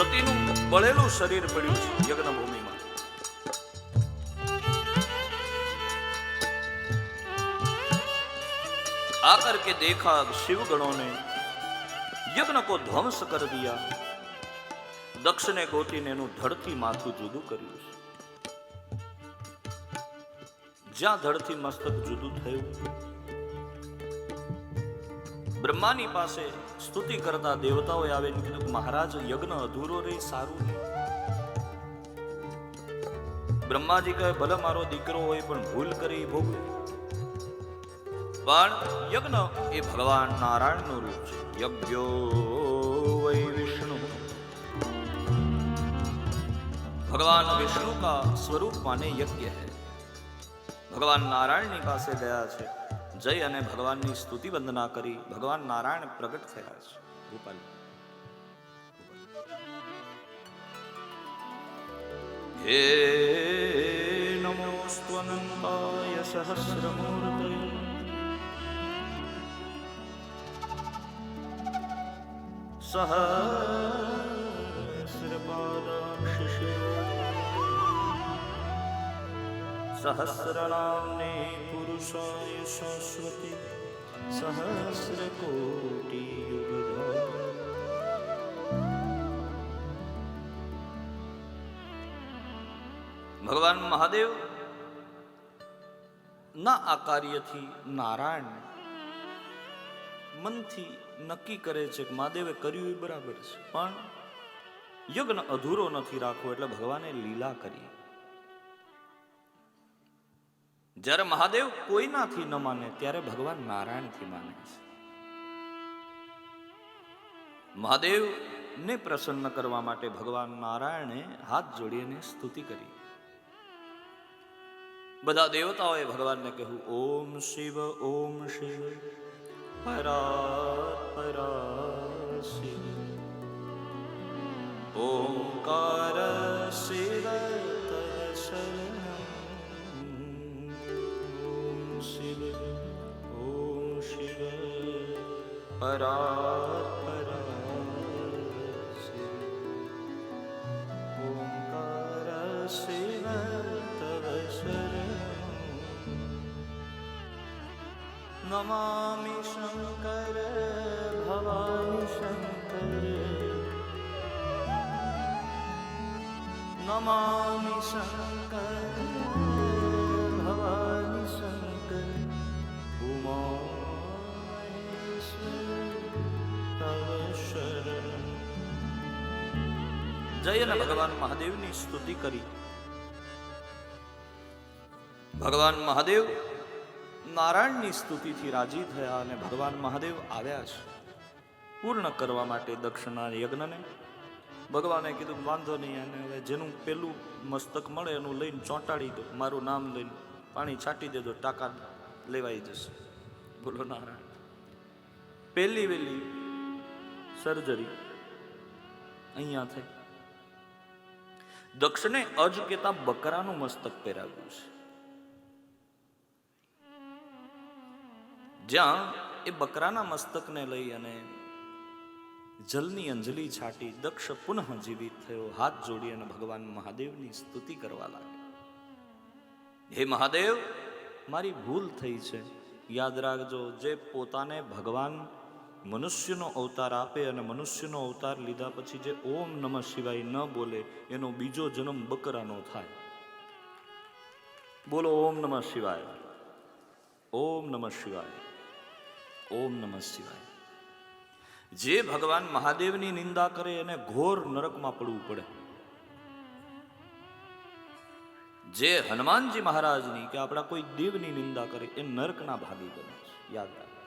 સતીનું બળેલું શરીર પડ્યું છે યજ્ઞભૂમિમાં. આકર કે દેખા શિવગણો ને યજ્ઞ કો ધ્વંસ કર દિયા. દક્ષને ગોતીને એનું ધડથી માથું જુદું કર્યું છે. જ્યાં ધડથી મસ્તક જુદું થયું બ્રહ્માની પાસે સ્તુતિ કરતા દેવતાઓએ આવીને કીધું મહારાજ, યજ્ઞ અધૂરો રહે સારું બ્રહ્માજી કહે, ભલે મારો દીકરો હોય પણ ભૂલ કરી ભોગવે. પણ યજ્ઞ એ ભગવાન નારાયણનું રૂપ છે. યજ્ઞો વૈ વિષ્ણુ. ભગવાન વિષ્ણુ કા સ્વરૂપ માને યજ્ઞ હૈ. ભગવાન નારાયણની પાસે ગયા છે. જય અને ભગવાનની સ્તુતિ વંદના કરી ભગવાન નારાયણ પ્રગટ થયા છે. ગોપાલ. હે નમોસ્ત્વનંતાય સહસ્રમૂર્તય. સહસ્રપાદાક્ષિષે સહસ્રનામને પુરુષાય સંસ્કૃતિ સહસ્રકોટિ ભગવાન મહાદેવ ના આ કાર્યથી નારાયણ મનથી નક્કી કરે છે કે મહાદેવે કર્યું એ બરાબર છે. પણ યજ્ઞ અધૂરો નથી રાખવો એટલે ભગવાને લીલા કરી જ્યારે મહાદેવ કોઈનાથી ન માને, ત્યારે ભગવાન નારાયણથી માને છે. મહાદેવ ને પ્રસન્ન કરવા માટે ભગવાન નારાયણે હાથ જોડીને સ્તુતિ કરી. બધા દેવતાઓએ ભગવાનને કહ્યું, ઓમ શિવ ઓમ શિવ પરા પરા શિવ. ઓમકાર શિવ. તવ परा पर ओङ्कार नमामि शङ्कर भवानि शङ्कर। नमामि शङ्कर भवानि शङ्कर। उमा જય અને ભગવાન મહાદેવની સ્તુતિ કરી. ભગવાન મહાદેવ નારાયણની સ્તુતિથી રાજી થયા અને ભગવાન મહાદેવ આવ્યા છે. પૂર્ણ કરવા માટે દક્ષિણા યજ્ઞને ભગવાને કીધું વાંધો નહીં, અને હવે જેનું પેલું મસ્તક મળે એનું લઈને ચોંટાડી દો. મારું નામ લઈને પાણી છાંટી દેજો, ટાકા લેવાઈ જશે. બોલો નારાયણ. પહેલી વહેલી સર્જરી અહીંયા થઈ. દક્ષને અજ કેતા બકરાનું મસ્તક પહેરાવ્યું છે. જ્યાં એ બકરાના મસ્તકને લઈ અને જલની અંજલિ છાટી દક્ષ પુનઃ જીવિત થયો, હાથ જોડી અને ભગવાન મહાદેવની સ્તુતિ કરવા લાગ્યો. હે મહાદેવ, મારી ભૂલ થઈ છે. યાદ રાખજો, જે પોતાને ભગવાન મનુષ્યનો અવતાર આપે અને મનુષ્યનો અવતાર લીધા પછી જે ઓમ નમઃ શિવાય ન બોલે, એનો બીજો જન્મ બકરાનો થાય. બોલો ઓમ નમઃ શિવાય. ઓમ નમઃ શિવાય. ઓમ નમઃ શિવાય. જે ભગવાન મહાદેવની નિંદા કરે એને ઘોર નરકમાં પડવું પડે. જે હનુમાનજી મહારાજની કે આપણા કોઈ દેવની નિંદા કરે, એ નરકના ભાગી બને છે. યાદ રાખ